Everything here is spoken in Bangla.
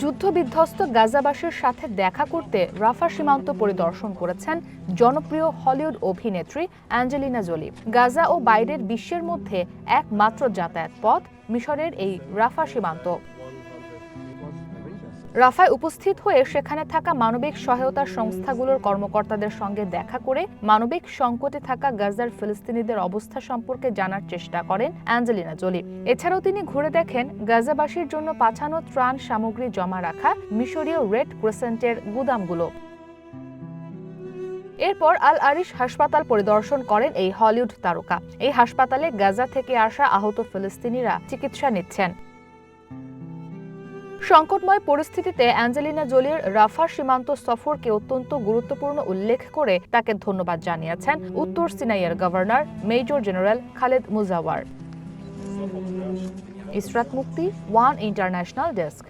যুদ্ধবিধ্বস্ত গাজাবাসীর সাথে দেখা করতে রাফা সীমান্ত পরিদর্শন করেছেন জনপ্রিয় হলিউড অভিনেত্রী অ্যাঞ্জেলিনা জোলি। গাজা ও বাইরের বিশ্বের মধ্যে একমাত্র যাতায়াত পথ মিশরের এই রাফা সীমান্ত। রাফায় উপস্থিত হয়ে সেখানে থাকা মানবিক সহায়তা সংস্থাগুলোর কর্মকর্তাদের সঙ্গে দেখা করে মানবিক সংকটে থাকা গাজার ফিলিস্তিনিদের অবস্থা সম্পর্কে জানার চেষ্টা করেন অ্যাঞ্জেলিনা জোলি। এছাড়াও তিনি ঘুরে দেখেন গাজাবাসীর জন্য পাঠানো ত্রাণ সামগ্রী জমা রাখা মিশরীয় রেড ক্রিসেন্টের গুদামগুলো। এরপর আল আরিশ হাসপাতাল পরিদর্শন করেন এই হলিউড তারকা। এই হাসপাতালে গাজা থেকে আসা আহত ফিলিস্তিনিরা চিকিৎসা নিচ্ছেন। সংকটময় পরিস্থিতিতে অ্যাঞ্জেলিনা জোলির রাফা সীমান্ত সফরকে অত্যন্ত গুরুত্বপূর্ণ উল্লেখ করে তাকে ধন্যবাদ জানিয়েছেন উত্তর সিনাইয়ের governor major general Khaled Megawer. Israt Mukti one international desk.